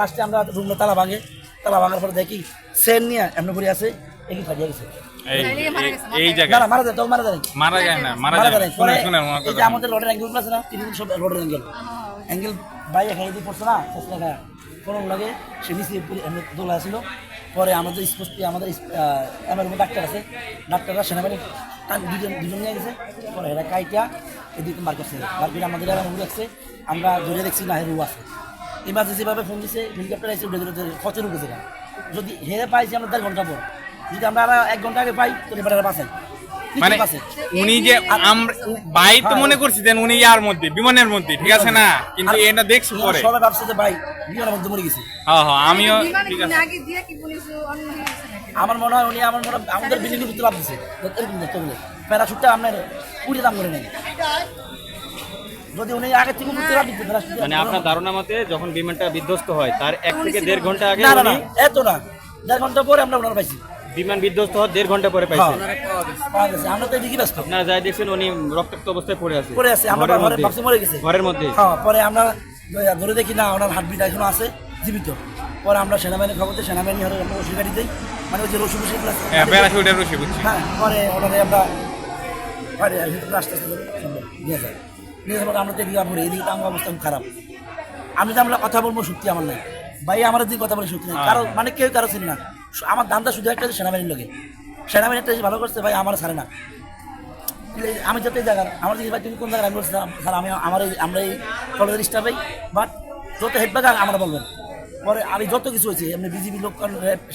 লাস্টে আমরা রুমে তালা ভাঙে তালা ভাঙার পরে দেখি সেন নিয়ে এমনি করে আছে একই ফাটিয়ে গেছে। এই না মারা যায় তো মারা যায় মারা যায় না মারা যায় শুনে শুনে এই যে আমাদের রোডের অ্যাঙ্গেল আছে না তিন সব রোডের অ্যাঙ্গেল অ্যাঙ্গেল বাই এখানে দিয়ে পড়ছে না কোনো লাগে সে নিচে পুরো এমনি দোলা ছিল। পরে আমাদের স্পষ্ট আমাদের আমার রুমে ডাক্তার আছে। ডাক্তাররা সেনাবাহিনী তার দুজন দুজন নিয়ে গেছে। পরে এরা কাইটা এদিকে মার করছে মার করে আমাদের রাখছে আমরা ধরে দেখছি না রু আছে। ইমার্জেন্সি ভাবে ফোন দিছে হেলিকপ্টার এসে উঠে দিল খচর উঠেছে যদি হেরে পাইছি আমরা দেড় ঘণ্টা পর যদি আমরা এক ঘণ্টা আগে পাই তাহলে এবার বাঁচাই মানে উনি যে আমরা বাই তো মনে করছিলেন উনি ইয়ার মধ্যে বিমানের মধ্যে ঠিক আছে না? কিন্তু এটা দেখছি পরে। সবাই ভাবছে যে ভাই বিমানের মধ্যে মরে গেছে। হ্যাঁ হ্যাঁ আমিও ঠিক আছে। আগে দিয়ে কি পুলিশ হয়ে? আমার মনে হয় উনি আমার মনে আমাদের বিল্ডিং এর ভিতরে লাভ দিছে। এরকম দেখতে গেলে প্যারাশুটটা আপনার কুড়ি দাম করে নেই যদি উনি আগে থেকে মানে আপনার ধারণা মতে যখন বিমানটা বিধ্বস্ত হয় তার এক থেকে দেড় ঘণ্টা আগে না না না উনি এত না। দেড় ঘণ্টা পরে আমরা ওনার পাইছি। বিমান বিধ্বস্ত হওয়ার দেড় ঘণ্টা পরে হ্যাঁ, পাওয়া গেছে। আমরা তো এদিকে ব্যস্ত। আপনারা যাই দেখছেন উনি রক্তাক্ত অবস্থায় পড়ে আছে। পরে আছে। আমরা ঘরের ঘরে মধ্যে। ভাবছি মরে গেছে। ঘরের মধ্যে। হ্যাঁ পরে আমরা ধরে দেখি না ওনার হার্টবিট এখনও আছে জীবিত। পরে আমরা সেনাবাহিনীর খবর দিই সেনাবাহিনী হলে আমরা রসুন গাড়ি দিই। মানে ওই যে রসুন রসুন হ্যাঁ বুঝছি। হ্যাঁ পরে ওনারে আমরা আস্তে আস্তে নিয়ে যাই। যাবার আমরা তো এদিকে পড়ি এদিকে তো আমার অবস্থা খারাপ। আমি তো আমরা কথা বলব সত্যি আমার নাই। ভাই আমার দিকে কথা বলে সত্যি নাই। কারও মানে কেউ কারও চিনি না। আমার দামটা শুধু একটা সেনাবাহিনীর লোকে সেনাবাহিনী একটা ভালো করছে ভাই আমার ছাড়ে না। আমি যতই জায়গার আমার দিকে ভাই তুমি কোন জায়গায় আমি বলছিলাম স্যার আমি আমার এই আমরা এই কলেজের স্টাফেই বাট যত হেডব্যাগ আমরা বলবেন। পরে আমি যত কিছু হয়েছে এমনি বিজিবি লোক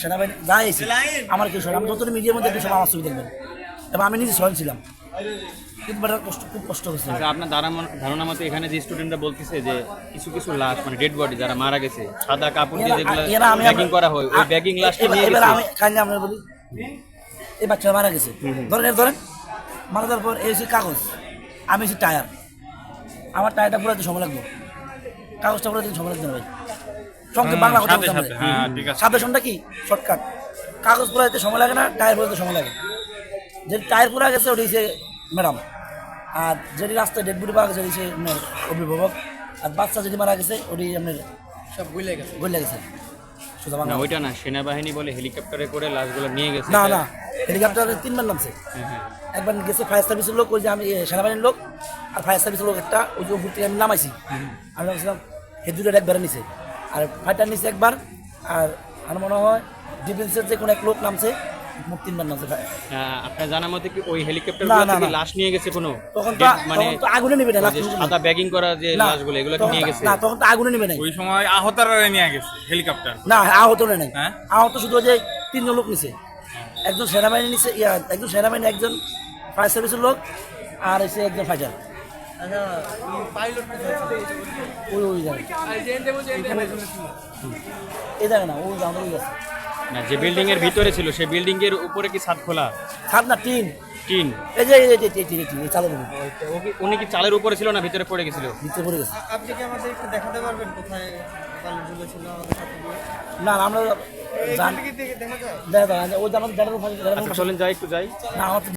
সেনাবাহিনী যা এসে আমার কিছু আমি যত মিডিয়ার মধ্যে কিছু আমার ছবি দেখবেন। এবং আমি নিজে স্বয়ং ছিলাম। বেটার কষ্ট খুব কষ্ট হয়েছে। আচ্ছা, আপনার ধারণা ধারণা মতে এখানে যে স্টুডেন্টরা বলতেছে যে কিছু কিছু লাশ মানে ডেড বডি যারা মারা গেছে সাদা কাপড় দিয়ে যেগুলো ব্যাগিং করা হয় ওই ব্যাগিং লাশটা নিয়ে গেছে। আমি কাহিনী আমরা বলি এই বাচ্চা মারা গেছে। ধরেন ধরেন মারা যাওয়ার পর এই কাগজ আমি টায়ার। আমার টায়ারটা পুরাতে সময় লাগবে। কাগজটা পুরাতে সময় লাগবে ভাই। সঙ্গে বাংলা কথা সাথে বলতে সাথে হ্যাঁ সাবধানটা কি? শর্টকাট। কাগজ সময় লাগে না টায়ার পুরাতে সময় লাগে। যে টায়ার পুরা গেছে ওটি হচ্ছে ম্যাডাম। আর যেটি রাস্তায় ডেড বডি পাওয়া গেছে ওটি আপনার অভিভাবক। আর বাচ্চা যদি মারা গেছে ওটি আপনার সব গইলে গেছে। গইলে গেছে। না ওইটা না সেনাবাহিনী বলে হেলিকপ্টারে করে লাশগুলো নিয়ে গেছে। না না হেলিকপ্টারে তিনবার নামছে। হ্যাঁ, হ্যাঁ। একবার গেছে ফায়ার সার্ভিসের লোক ওই যে আমি সেনাবাহিনীর লোক। আর ফায়ার সার্ভিসের লোক একটা ওই যে উপর থেকে আমি নামাইছি। আমি ভাবছিলাম হেদুরের একবারে নিচে। আর ফাইটার নিচে একবার আর আমার মনে হয় ডিফেন্সের যে কোনো এক লোক নামছে মুখ তিনবার নামছে আপনার জানা মতে কি ওই হেলিকপ্টার না, না, থেকে লাশ নিয়ে গেছে কোনো? তখন তো মানে আগুনে নিবে না ওই last সাদা ব্যাগিং করা যে লাশগুলো এগুলো কি নিয়ে গেছে? না তখন তো আগুনে নিবে নাই। ওই সময় আহতারা নিয়ে গেছে হেলিকপ্টার না আহত নেই। হ্যাঁ? আহত শুধু যে তিনজন লোক নিছে। একজন সেনাবাহিনী নিছে ইয়া একজন সেনাবাহিনী একজন ফায়ার সার্ভিসের লোক আর এসে একজন ফাইটার ওই ওই জায়গায়। এই জায়গা না ওই ওই আছে না যে বিল্ডিং এর ভিতরে ছিল সেই বিল্ডিং এর উপরে কি ছাদ খোলা? ছাদ না টিন। টিন? এই যে এই যে এই যে এই যে, এই চালের উপরে। উনি কি চালের উপরে ছিল না ভিতরে পড়ে গেছিল? ভিতরে পড়ে গেছে। আপনি কি আমাদের একটু দেখাতে পারবেন কোথায় বালু ছিল আমাদের সাথে? না না, আমরা জানি কি দেখে দেখা যায়। দেখা যায় ওই জানো আমাদের জানার উপর আচ্ছা চলেন যাই একটু যাই। না